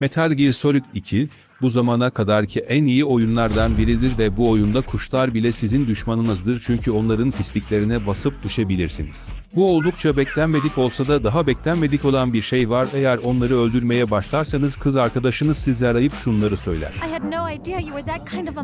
Metal Gear Solid 2, bu zamana kadarki en iyi oyunlardan biridir ve bu oyunda kuşlar bile sizin düşmanınızdır çünkü onların pisliklerine basıp düşebilirsiniz. Bu oldukça beklenmedik olsa da daha beklenmedik olan bir şey var eğer onları öldürmeye başlarsanız kız arkadaşınız sizi arayıp şunları söyler. No kind of.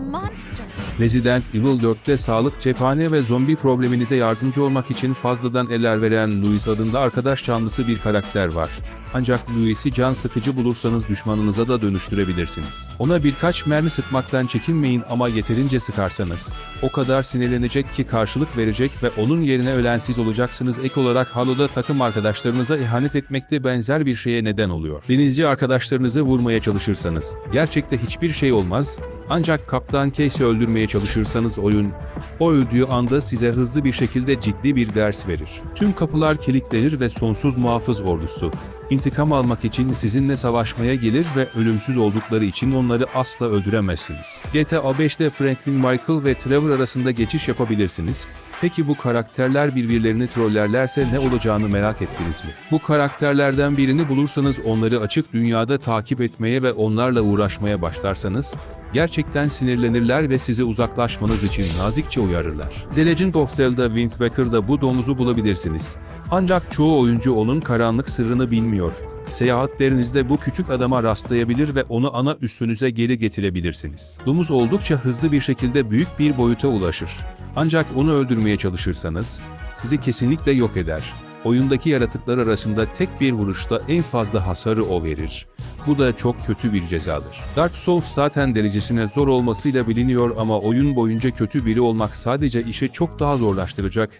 Resident Evil 4'te sağlık, cephane ve zombi probleminize yardımcı olmak için fazladan eller veren Louis adında arkadaş canlısı bir karakter var. Ancak Louis'i can sıkıcı bulursanız düşmanınıza da dönüştürebilirsiniz. Ona birkaç mermi sıkmaktan çekinmeyin ama yeterince sıkarsanız, o kadar sinirlenecek ki karşılık verecek ve onun yerine ölen siz olacaksınız. Ek olarak Halo'da takım arkadaşlarınıza ihanet etmekte benzer bir şeye neden oluyor. Denizci arkadaşlarınızı vurmaya çalışırsanız, gerçekte hiçbir şey olmaz, ancak Kaptan Casey öldürmeye çalışırsanız oyun, o öldüğü anda size hızlı bir şekilde ciddi bir ders verir. Tüm kapılar kilitlenir ve sonsuz muhafız ordusu, intikam almak için sizinle savaşmaya gelir ve ölümsüz oldukları için onları asla öldüremezsiniz. GTA 5'te Franklin Michael ve Trevor arasında geçiş yapabilirsiniz. Peki bu karakterler birbirlerini trollerlerse ne olacağını merak ettiniz mi? Bu karakterlerden birini bulursanız onları açık dünyada takip etmeye ve onlarla uğraşmaya başlarsanız, gerçekten sinirlenirler ve size uzaklaşmanız için nazikçe uyarırlar. The Legend of Zelda Wind Waker'da bu domuzu bulabilirsiniz. Ancak çoğu oyuncu onun karanlık sırrını bilmiyor. Seyahatlerinizde bu küçük adama rastlayabilir ve onu ana üssünüze geri getirebilirsiniz. Domuz oldukça hızlı bir şekilde büyük bir boyuta ulaşır. Ancak onu öldürmeye çalışırsanız, sizi kesinlikle yok eder. Oyundaki yaratıklar arasında tek bir vuruşta en fazla hasarı o verir. Bu da çok kötü bir cezadır. Dark Souls zaten derecesine zor olmasıyla biliniyor ama oyun boyunca kötü biri olmak sadece işi çok daha zorlaştıracak.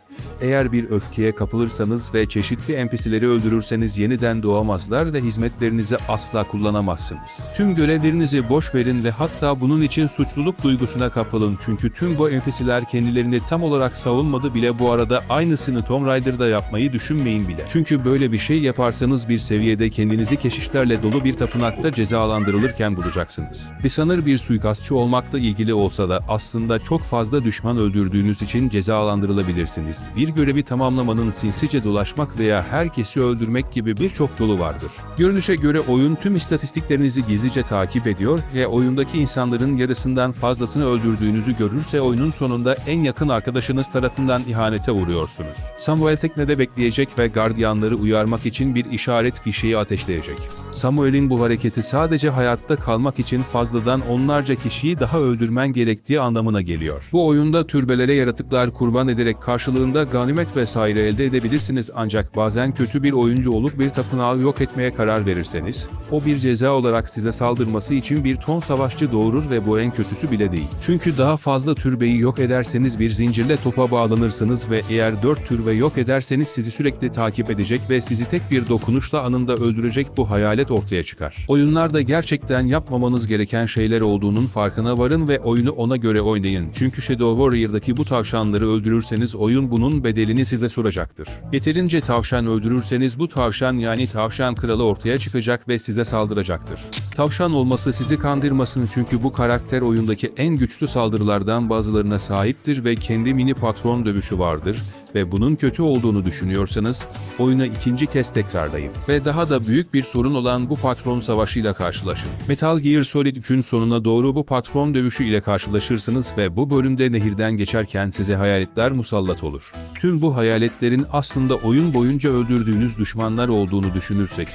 Eğer bir öfkeye kapılırsanız ve çeşitli NPC'leri öldürürseniz yeniden doğamazlar ve hizmetlerinizi asla kullanamazsınız. Tüm görevlerinizi boş verin ve hatta bunun için suçluluk duygusuna kapılın çünkü tüm bu NPC'ler kendilerini tam olarak savunmadı bile bu arada aynısını Tomb Raider'da yapmayı düşünmeyin bile. Çünkü böyle bir şey yaparsanız bir seviyede kendinizi keşişlerle dolu bir tapınakta cezalandırılırken bulacaksınız. Lisanır bir suikastçı olmakla ilgili olsa da aslında çok fazla düşman öldürdüğünüz için cezalandırılabilirsiniz. Bir görevi tamamlamanın sinsice dolaşmak veya herkesi öldürmek gibi birçok yolu vardır. Görünüşe göre oyun tüm istatistiklerinizi gizlice takip ediyor ve oyundaki insanların yarısından fazlasını öldürdüğünüzü görürse oyunun sonunda en yakın arkadaşınız tarafından ihanete uğruyorsunuz. Samuel teknede bekleyecek ve gardiyanları uyarmak için bir işaret fişeği ateşleyecek. Samuel'in bu hareketi sadece hayatta kalmak için fazladan onlarca kişiyi daha öldürmen gerektiği anlamına geliyor. Bu oyunda türbelere yaratıklar kurban ederek karşılığında ganimet vesaire elde edebilirsiniz ancak bazen kötü bir oyuncu olup bir tapınağı yok etmeye karar verirseniz, o bir ceza olarak size saldırması için bir ton savaşçı doğurur ve bu en kötüsü bile değil. Çünkü daha fazla türbeyi yok ederseniz bir zincirle topa bağlanırsınız ve eğer dört türbe yok ederseniz sizi sürekli takip edecek ve sizi tek bir dokunuşla anında öldürecek bu hayalet ortaya çıkar. Oyunlarda gerçekten yapmamanız gereken şeyler olduğunun farkına varın ve oyunu ona göre oynayın. Çünkü Shadow Warrior'daki bu tavşanları öldürürseniz oyun bunun bedelini size soracaktır. Yeterince tavşan öldürürseniz bu tavşan yani tavşan kralı ortaya çıkacak ve size saldıracaktır. Tavşan olması sizi kandırmasın çünkü bu karakter oyundaki en güçlü saldırılardan bazılarına sahiptir ve kendi mini patron dövüşü vardır ve bunun kötü olduğunu düşünüyorsanız oyuna ikinci kez tekrarlayın. Ve daha da büyük bir sorun olan bu patron savaşıyla karşılaşın. Metal Gear Solid 3'ün sonuna doğru bu patron dövüşü ile karşılaşırsınız ve bu bölümde nehirden geçerken size hayaletler musallat olur. Tüm bu hayaletlerin aslında oyun boyunca öldürdüğünüz düşmanlar olduğunu düşünürsek,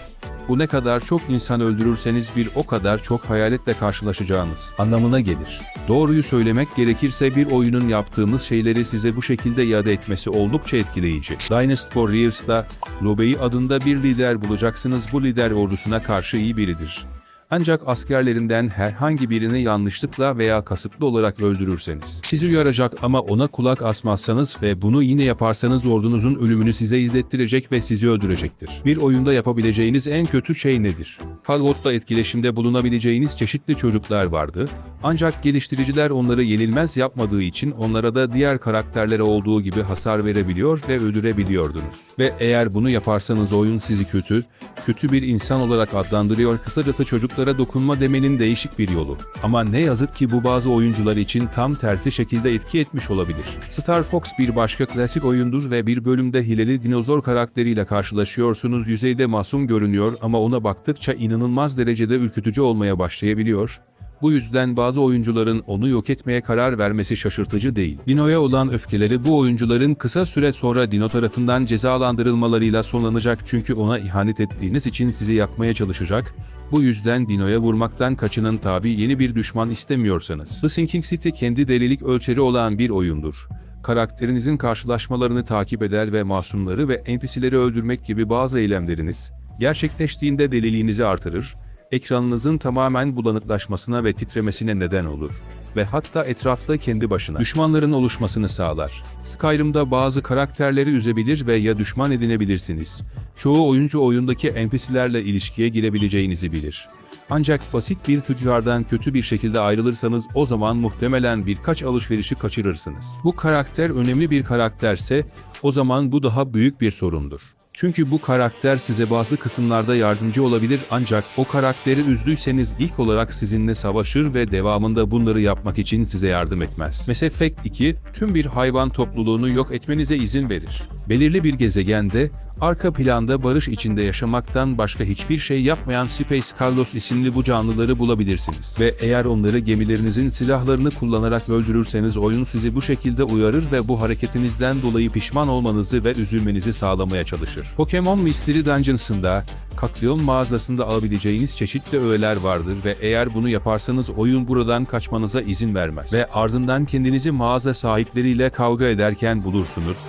bu ne kadar çok insan öldürürseniz bir o kadar çok hayaletle karşılaşacağınız anlamına gelir. Doğruyu söylemek gerekirse bir oyunun yaptığınız şeyleri size bu şekilde iade etmesi oldukça etkileyici. Dynasty Warriors'ta Lobey adında bir lider bulacaksınız. Bu lider ordusuna karşı iyi biridir. Ancak askerlerinden herhangi birini yanlışlıkla veya kasıtlı olarak öldürürseniz, sizi uyaracak ama ona kulak asmazsanız ve bunu yine yaparsanız ordunuzun ölümünü size izlettirecek ve sizi öldürecektir. Bir oyunda yapabileceğiniz en kötü şey nedir? Fallout'ta etkileşimde bulunabileceğiniz çeşitli çocuklar vardı, ancak geliştiriciler onları yenilmez yapmadığı için onlara da diğer karakterlere olduğu gibi hasar verebiliyor ve öldürebiliyordunuz. Ve eğer bunu yaparsanız oyun sizi kötü, kötü bir insan olarak adlandırıyor. Kısacası çocuklar tuşlara dokunma demenin değişik bir yolu. Ama ne yazık ki bu bazı oyuncular için tam tersi şekilde etki etmiş olabilir. Star Fox bir başka klasik oyundur ve bir bölümde hileli dinozor karakteriyle karşılaşıyorsunuz. Yüzeyde masum görünüyor ama ona baktıkça inanılmaz derecede ürkütücü olmaya başlayabiliyor. Bu yüzden bazı oyuncuların onu yok etmeye karar vermesi şaşırtıcı değil. Dino'ya olan öfkeleri bu oyuncuların kısa süre sonra Dino tarafından cezalandırılmalarıyla sonlanacak çünkü ona ihanet ettiğiniz için sizi yakmaya çalışacak. Bu yüzden Dino'ya vurmaktan kaçının tabi yeni bir düşman istemiyorsanız. The Sinking City kendi delilik ölçeri olan bir oyundur. Karakterinizin karşılaşmalarını takip eder ve masumları ve NPC'leri öldürmek gibi bazı eylemleriniz, gerçekleştiğinde deliliğinizi artırır, ekranınızın tamamen bulanıklaşmasına ve titremesine neden olur ve hatta etrafta kendi başına düşmanların oluşmasını sağlar. Skyrim'da bazı karakterleri üzebilir ve ya düşman edinebilirsiniz. Çoğu oyuncu oyundaki NPC'lerle ilişkiye girebileceğinizi bilir. Ancak basit bir tüccardan kötü bir şekilde ayrılırsanız o zaman muhtemelen birkaç alışverişi kaçırırsınız. Bu karakter önemli bir karakterse o zaman bu daha büyük bir sorundur. Çünkü bu karakter size bazı kısımlarda yardımcı olabilir ancak o karakteri üzdüyseniz ilk olarak sizinle savaşır ve devamında bunları yapmak için size yardım etmez. Mass Effect 2, tüm bir hayvan topluluğunu yok etmenize izin verir. Belirli bir gezegende, arka planda barış içinde yaşamaktan başka hiçbir şey yapmayan Space Carlos isimli bu canlıları bulabilirsiniz. Ve eğer onları gemilerinizin silahlarını kullanarak öldürürseniz oyun sizi bu şekilde uyarır ve bu hareketinizden dolayı pişman olmanızı ve üzülmenizi sağlamaya çalışır. Pokemon Mystery Dungeons'ında, Kakleon mağazasında alabileceğiniz çeşitli öğeler vardır ve eğer bunu yaparsanız oyun buradan kaçmanıza izin vermez. Ve ardından kendinizi mağaza sahipleriyle kavga ederken bulursunuz.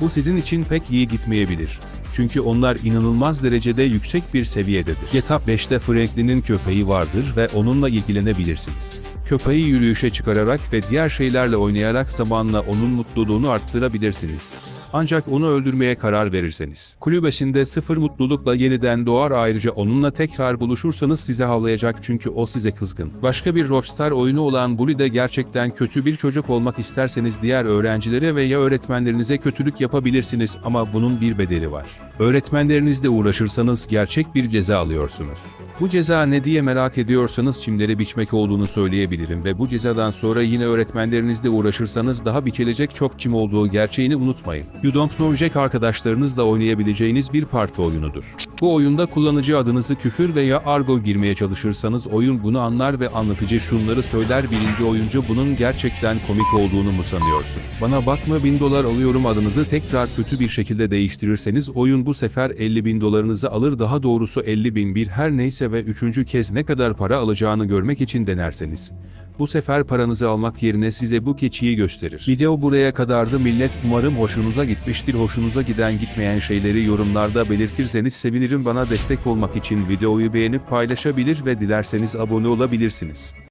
Bu sizin için pek iyi gitmeyebilir. Çünkü onlar inanılmaz derecede yüksek bir seviyededir. GTA 5'te Franklin'in köpeği vardır ve onunla ilgilenebilirsiniz. Köpeği yürüyüşe çıkararak ve diğer şeylerle oynayarak zamanla onun mutluluğunu arttırabilirsiniz. Ancak onu öldürmeye karar verirseniz. Kulübesinde sıfır mutlulukla yeniden doğar ayrıca onunla tekrar buluşursanız size havlayacak çünkü o size kızgın. Başka bir Rockstar oyunu olan Bully'de gerçekten kötü bir çocuk olmak isterseniz diğer öğrencilere veya öğretmenlerinize kötülük yapabilirsiniz ama bunun bir bedeli var. Öğretmenlerinizle uğraşırsanız gerçek bir ceza alıyorsunuz. Bu ceza ne diye merak ediyorsanız çimleri biçmek olduğunu söyleyebilirim ve bu cezadan sonra yine öğretmenlerinizle uğraşırsanız daha biçilecek çok çim olduğu gerçeğini unutmayın. You Don't Know Jack arkadaşlarınızla oynayabileceğiniz bir parti oyunudur. Bu oyunda kullanıcı adınızı küfür veya argo girmeye çalışırsanız oyun bunu anlar ve anlatıcı şunları söyler birinci oyuncu bunun gerçekten komik olduğunu mu sanıyorsun? Bana bakma 1000 dolar alıyorum adınızı tekrar kötü bir şekilde değiştirirseniz oyun bu sefer 50 bin dolarınızı alır daha doğrusu 50 bin bir her neyse ve üçüncü kez ne kadar para alacağını görmek için denerseniz. Bu sefer paranızı almak yerine size bu keçiyi gösterir. Video buraya kadardı millet umarım hoşunuza gitmiştir. Hoşunuza giden gitmeyen şeyleri yorumlarda belirtirseniz sevinirim bana destek olmak için videoyu beğenip paylaşabilir ve dilerseniz abone olabilirsiniz.